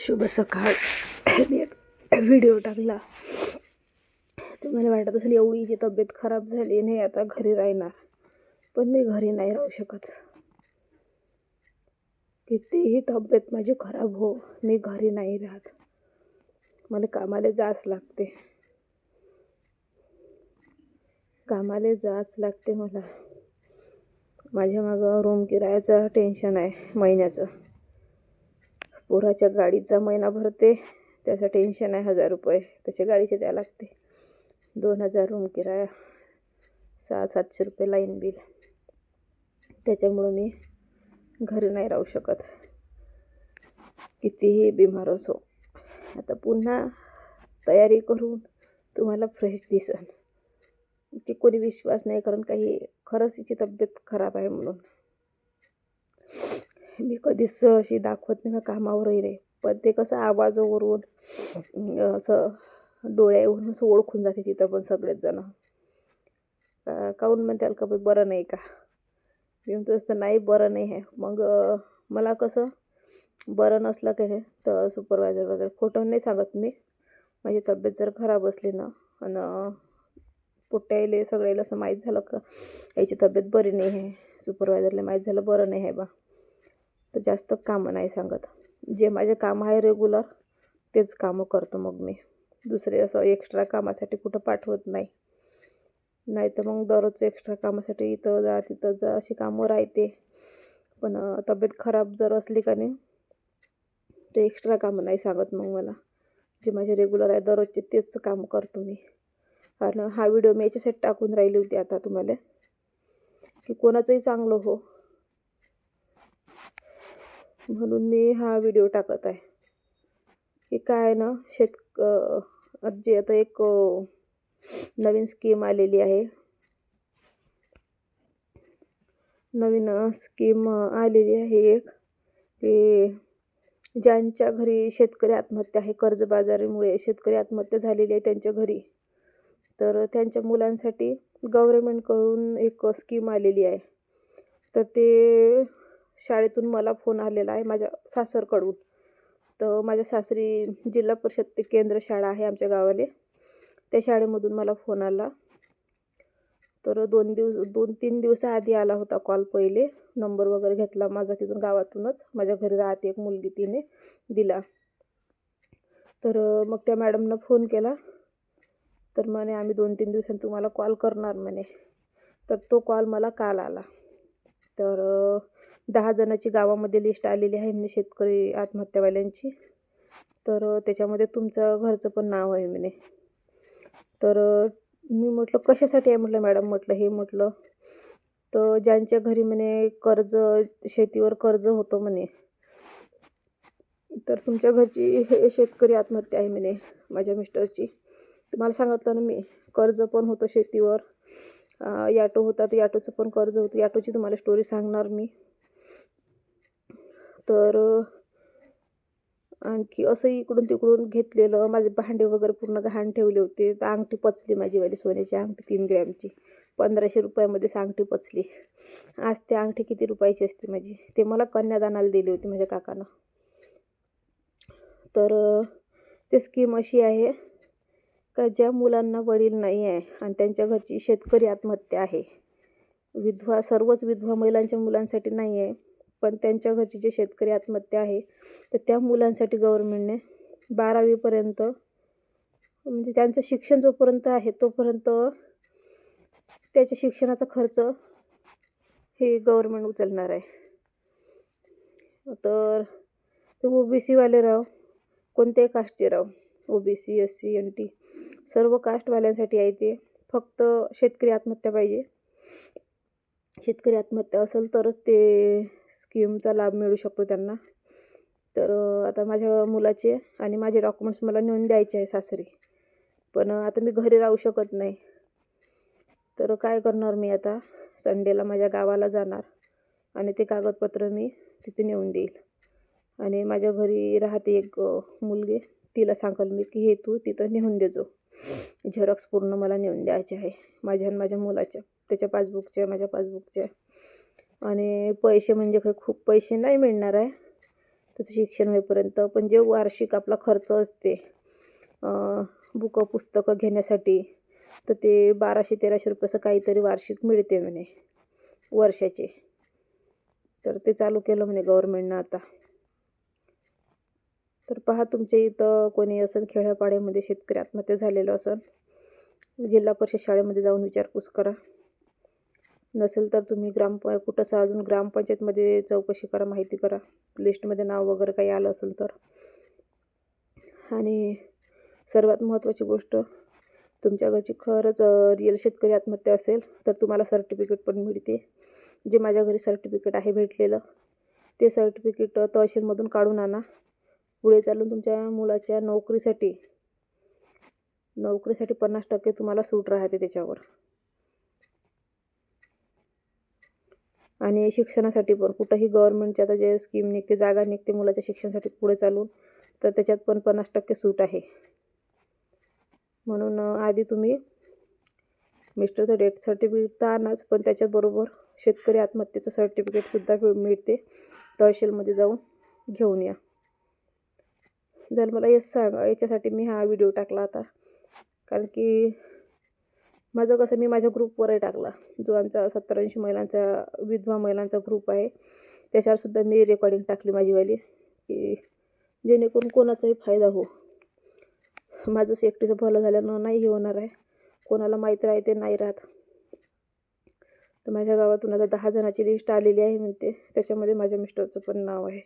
शुभ सकाळ. मी एक व्हिडिओ टाकला. तर मला वाटत असेल एवढी जी तब्येत खराब झाली नाही आता घरी राहणार. पण मी घरी नाही राहू शकत. कितीही तब्येत माझी खराब हो मी घरी नाही राहत. मला कामाला जाच लागते. कामाला जाच लागते मला. माझ्या मागं रूम किरायाचं टेन्शन आहे महिन्याचं. पोराच्या गाडीचा महिना भरते त्याचं टेन्शन आहे हजार रुपये. त्याच्या गाडीचे द्यावं लागते. दोन हजार रूम किराया सहा सातशे रुपये लाईन बिल त्याच्यामुळं मी घरी नाही राहू शकत. कितीही बिमार असो आता पुन्हा तयारी करून तुम्हाला फ्रेश दिसन. की कोणी विश्वास नाही कारण काही खरंच तिची तब्येत खराब आहे म्हणून. मी कधीच अशी दाखवत नाही कामावर कामावरही पण ते कसं आवाजावरून असं डोळ्यावरून असं ओळखून जाते तिथं पण सगळेच जण. का काहून म्हणताल का बाई बरं नाही का? मी म्हणतो असतं नाही बरं नाही आहे. मग मला कसं बरं नसलं की हे तर सुपरवायझर वगैरे खोटं नाही सांगत मी. माझी तब्येत जर खराब असली ना आणि पोट्याले सगळ्याला असं माहीत झालं का याची तब्येत बरी नाही आहे सुपरवायझरला माहीत झालं बरं नाही आहे बा. तर जास्त कामं नाही सांगत. जे माझे कामं आहे रेग्युलर तेच कामं करतो मग मी. दुसरे असं एक्स्ट्रा कामासाठी कुठं पाठवत नाही. नाही तर मग दररोज एक्स्ट्रा कामासाठी इथं जा तिथं जा अशी कामं राहते. पण तब्येत खराब जर असली का नाही ते एक्स्ट्रा कामं नाही सांगत मग मला. जे माझे रेग्युलर आहे दररोजचे तेच काम करतो मी. आणि हा व्हिडिओ मी याच्यासाठी टाकून राहिली होती आता तुम्हाला. की कोणाचंही चांगलं हो. म्हणून मी हा व्हिडिओ टाकत आहे. की काय आहे ना शेतक जे आता एक नवीन स्कीम आलेली आहे. नवीन स्कीम आलेली आहे एक की ज्यांच्या घरी शेतकरी आत्महत्या आहे कर्जबाजारीमुळे शेतकरी आत्महत्या झालेली आहे त्यांच्या घरी. तर त्यांच्या मुलांसाठी गव्हर्मेंटकडून एक स्कीम आलेली आहे. तर ते शाळेतून मला फोन आलेला आहे माझ्या सासरकडून. तर माझ्या सासरी जिल्हा परिषद ते केंद्र शाळा आहे आमच्या गावाले. त्या शाळेमधून मला फोन आला. तर दोन दिवस दोन तीन दिवसाआधी आला होता कॉल पहिले. नंबर वगैरे घेतला माझा तिथून गावातूनच. माझ्या घरी राहते एक मुलगी तिने दिला. तर मग त्या मॅडमनं फोन केला. तर म्हणे आम्ही दोन तीन दिवसांनी तुम्हाला कॉल करणार म्हणे. तर तो कॉल मला काल आला. तर दहा जणाची गावामध्ये लिस्ट आलेली आहे म्हणे शेतकरी आत्महत्यावाल्यांची. तर त्याच्यामध्ये तुमचं घरचं पण नाव आहे म्हणे. तर मी म्हटलं कशासाठी आहे म्हटलं मॅडम म्हटलं हे म्हटलं तर ज्यांच्या घरी म्हणे कर्ज शेतीवर कर्ज होतं म्हणे तर तुमच्या घरची हे शेतकरी आत्महत्या आहे म्हणे माझ्या मिस्टरची. तुम्हाला सांगितलं ना मी कर्ज पण होतं शेतीवर याटो होता तर याटोचं पण कर्ज होतं. याटोची तुम्हाला स्टोरी सांगणार मी. तर आणखी असं इकडून तिकडून घेतलेलं. माझे भांडे वगैरे पूर्ण घाण ठेवले होते. तर अंगठी पचली माझीवाली सोन्याची अंगठी तीन ग्रॅमची. पंधराशे रुपयामध्येच अंगठी पचली. आज ते अंगठी किती रुपयाची असते माझी? ते मला कन्यादानाला दिली होती माझ्या काकानं. तर ते स्कीम अशी आहे का ज्या मुलांना वडील नाही आहे आणि त्यांच्या घरची शेतकरी आत्महत्या आहे. विधवा सर्वच विधवा महिलांच्या मुलांसाठी नाही आहे. पण त्यांच्या घरची जे शेतकरी आत्महत्या आहे तर त्या मुलांसाठी गव्हर्मेंटने बारावीपर्यंत म्हणजे त्यांचं शिक्षण जोपर्यंत आहे तोपर्यंत त्याच्या शिक्षणाचा खर्च हे गव्हर्मेंट उचलणार आहे. तर ते ओ बी सीवाले राव कोणत्याही कास्टचे राव O B C S C N T सर्व कास्टवाल्यांसाठी आहे ते. फक्त शेतकरी आत्महत्या पाहिजे. शेतकरी आत्महत्या असेल तरच ते स्कीमचा लाभ मिळू शकतो त्यांना. तर आता माझ्या मुलाचे आणि माझे डॉक्युमेंट्स मला नेऊन द्यायचे आहे सासरी. पण आता मी घरी राहू शकत नाही. तर काय करणार मी आता? संडेला माझ्या गावाला जाणार आणि ते कागदपत्र मी तिथे नेऊन देईल. आणि माझ्या घरी राहते एक मुलगी. तिला सांगाल मी की हे तू तिथं नेऊन देजो झेरॉक्स पूर्ण मला नेऊन द्यायचे आहे. माझ्या आणि माझ्या मुलाच्या त्याच्या पासबुकच्या माझ्या पासबुकच्या आणि पैसे म्हणजे काही खूप पैसे नाही मिळणार आहे. त्याचं शिक्षण होईपर्यंत. पण जे वार्षिक आपला खर्च असते बुकं पुस्तकं घेण्यासाठी तर ते बाराशे तेराशे रुपयाचं काहीतरी वार्षिक मिळते म्हणे वर्षाचे. तर ते चालू केलं म्हणे गव्हर्मेंटनं आता. तर पहा तुमच्या इथं कोणी असेल खेड्यापाड्यामध्ये शेतकरी आत्महत्या झालेलं असेल जिल्हा परिषद शाळेमध्ये जाऊन विचारपूस करा. नसेल तर तुम्ही ग्राम कुठंसं अजून ग्रामपंचायतमध्ये चौकशी करा माहिती करा. लिस्टमध्ये नाव वगैरे काही आलं असेल तर. आणि सर्वात महत्त्वाची गोष्ट तुमच्या घरची खरंच रिअल शेतकरी आत्महत्या असेल तर तुम्हाला सर्टिफिकेट पण मिळते. जे माझ्या घरी सर्टिफिकेट आहे भेटलेलं ते सर्टिफिकेट तहसीलमधून काढून आणा. पुढे चालून तुमच्या मुलाच्या नोकरीसाठी नोकरीसाठी पन्नास टक्के तुम्हाला सूट राहते त्याच्यावर. आणि शिक्षणासाठी पण. कुठंही गव्हर्मेंटच्या आता जे स्कीम निघते जागा निघते मुलाच्या शिक्षणासाठी पुढे चालून तर त्याच्यात पण पन्नास टक्के सूट आहे. म्हणून आधी तुम्ही मिस्टरचं डेथ सर्टिफिकेट तर आणाच पण त्याच्याबरोबर शेतकरी आत्महत्येचं सर्टिफिकेटसुद्धा मिळते. तहसीलमध्ये जाऊन घेऊन या. जर मला हेच सांगा याच्यासाठी मी हा व्हिडिओ टाकला आता. कारण की माझं कसं मी माझ्या ग्रुपवरही टाकला. जो आमचा सत्तर ऐंशी महिलांचा विधवा महिलांचा ग्रुप आहे त्याच्यावरसुद्धा मी रेकॉर्डिंग टाकली माझीवाली की जेणेकरून कोणाचाही फायदा हो. माझं सेफ्टीचं भलं झाल्यानं नाही हे होणार आहे. कोणाला माहीत राहते नाही राहत. तर माझ्या गावातून आता दहा जणाची लिस्ट आलेली आहे म्हणते. त्याच्यामध्ये माझ्या मिस्टरचं पण नाव आहे.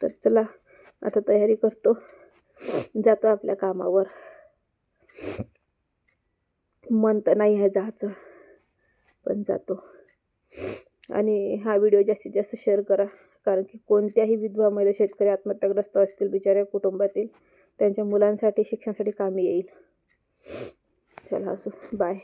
तर चला आता तयारी करतो. जातो आपल्या कामावर. मन तर नाही आहे जायचं पण जातो. आणि हा व्हिडिओ जास्तीत जास्त शेअर करा कारण की कोणत्याही विधवा महिला शेतकरी आत्महत्याग्रस्त असतील बिचाऱ्या कुटुंबातील त्यांच्या मुलांसाठी शिक्षणासाठी कामी येईल. चला असो बाय